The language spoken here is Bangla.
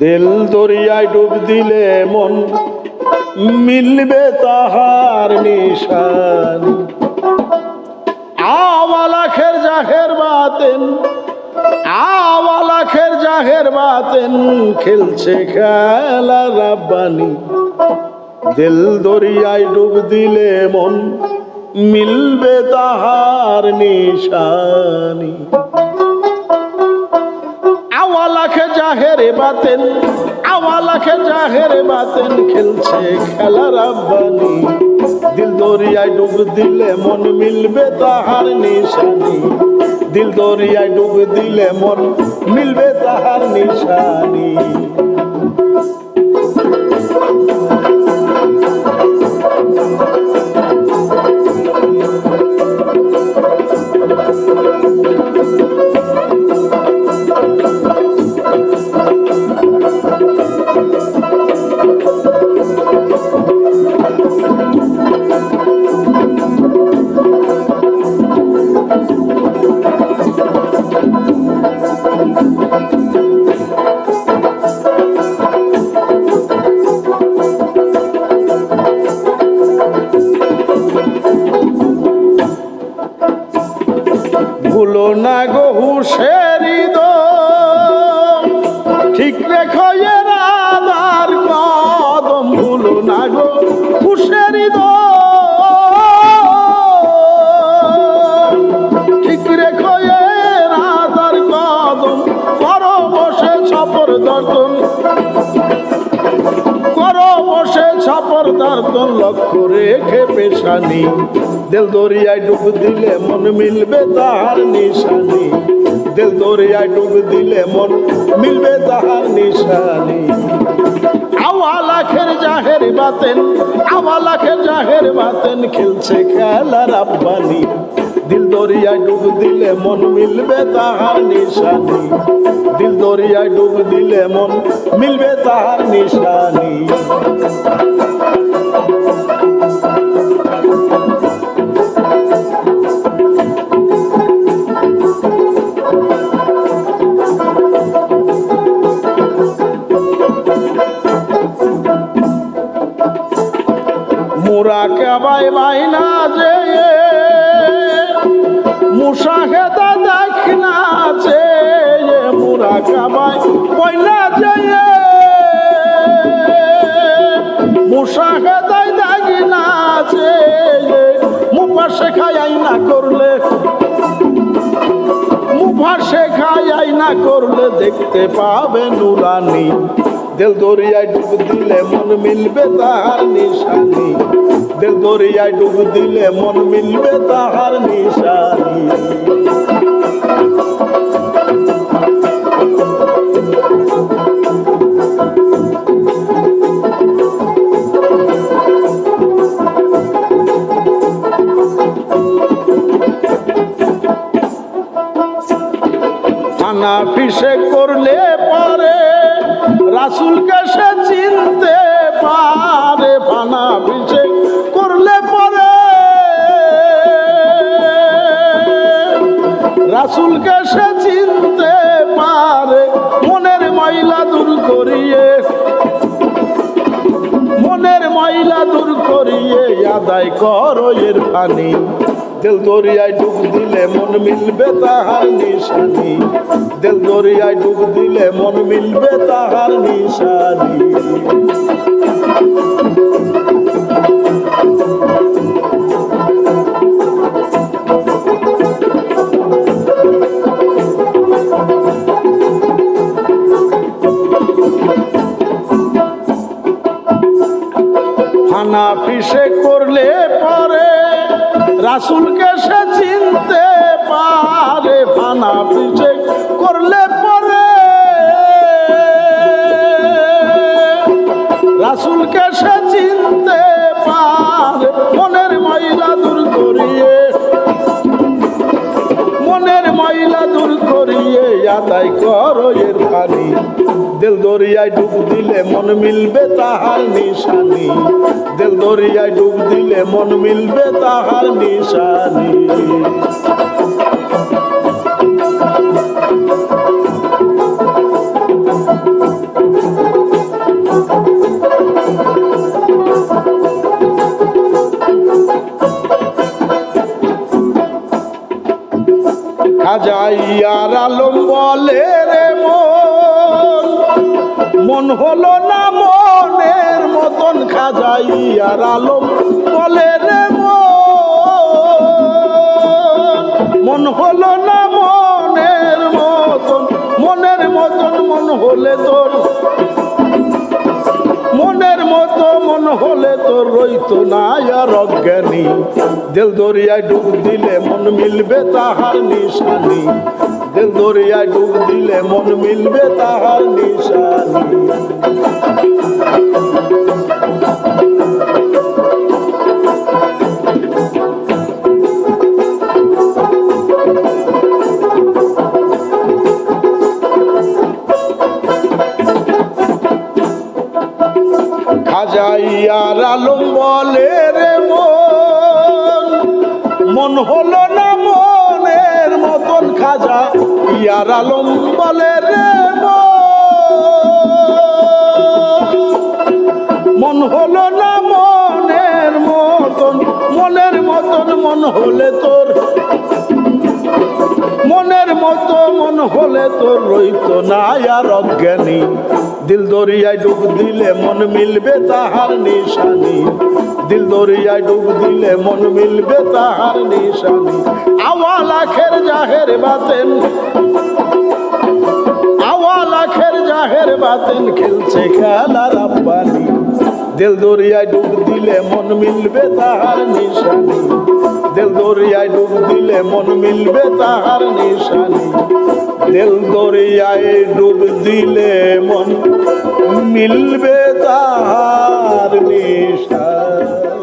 দিল দরিয়ায় ডুব দিলে মন মিলবে তাহার নিশান। আওয়ালাখের জাহের বাতেন আওয়ালাখের জাহের বাতেন, খেলছে খেলা রাব্বানি। দিল দরিয়ায় ডুব দিলে মন মিলবে তাহার নিশানি। জাহেরে বাতেন আওয়ালাখে জাহেরে বাতেন খেলছে খেলা রাব্বানি দিল দরিয়ায় ডুব দিলে মন মিলবে তাহার নিশানি। দিল দরিয়ায় ডুব দিলে মন মিলবে তাহার নিশানি। হুশেরি ঠিক রেখো এ রাধার কদম, ভুলো না গো হুশেরি দো ঠিক রেখো এ রাধার কদম, করো বসে ছপর দর্শন করো বসে ছাপর দার্তন লক্ষ্য রেখে পেশানি। দিল দরিয়ায় ডুব দিলে মন মিলবে তাহার নিশানি। দিল দরিয়ায় ডুব দিলে মন। মিলবে তাহার নিশানি। আওয়ালাখের জাহের বাতেন আওয়ালাখের জাহের বাতেন খেলছে খেলার আব্বানি। দিল দরিয়ায় ডুব দিলে মন, মিলবে তাহার নিশানি। দিল দরিয়ায় ডুব দিলে মন, মিলবে তাহার নিশানি। মোরা কাবাই বাইনা যে মুসাহেদা দেখ না যে মোরা কাবাই বইনা যে মুসাহেদাই দেখ না যে মুপা শেখাই না করলে মুফা শেখাই না করলে দেখতে পাবে নুরানি। দিল দরিয়ায় ডুব দিলে মন মিলবে তাহার নিশানি। দিল দরিয়ায় ডুব দিলে মন মিলবে তাহার নিশানি। থানা ফিসে ময়লা দূর করিয়ে আদায় করো এর পানি। দিল দরিয়ায় ডুব দিলে মন মিলবে তাহার নিশানি। দিল দরিয়ায় ডুব দিলে মন মিলবে তাহার নিশানি। ফিসে করলে পরে রাসুলকে সে চিনতে পারে ফানা অভিষেক করলে মনের ময়লা দূর করিয়ে আদায় করো এর পানি দিল দরিয়ায় ডুব দিলে মন মিলবে তাহার নিশানি। দিল দরিয়ায় ডুব দিলে মন মিলবে তাহার নিশানি। আলম বলে রে মন। মন হলো না মনের মতন খাজাইয়ার আলম বলে রে মন। হলো না মনের মতন মনের মতন মন হলে তোর। মনের মতো মন হলে তো রইত না আর অজ্ঞানী। দিল দরিয়ায় ডুব দিলে মন মিলবে তাহার নিশানি। দিল দরিয়ায় ডুব দিলে মন মিলবে তাহার নিশানি। খাজাইয়ার আলম বলে রে মন। মন হলো না মনের মতন খাজা। ইয়ার আলম বলে রে হলে তোর রইত না আর অজ্ঞানী। দিল দরিয়ায় ডুব দিলে মন মিলবে তাহার নিশানি। দিল দরিয়ায় ডুব দিলে মন মিলবে তাহার নিশানি। আওয়াল আখের জাহের বাতেন। আওয়াল আখের জাহের বাতেন খেলছে খেলা রাব্বানি দিল দরিয়ায় ডুব দিলে মন মিলবে তাহার নিশানি। দেল দরিয়ায় ডুব দিলে মন মিলবে তাহার নিশানি। দেল দরিয়ায় ডুব দিলে মন মিলবে তাহার নিশানি।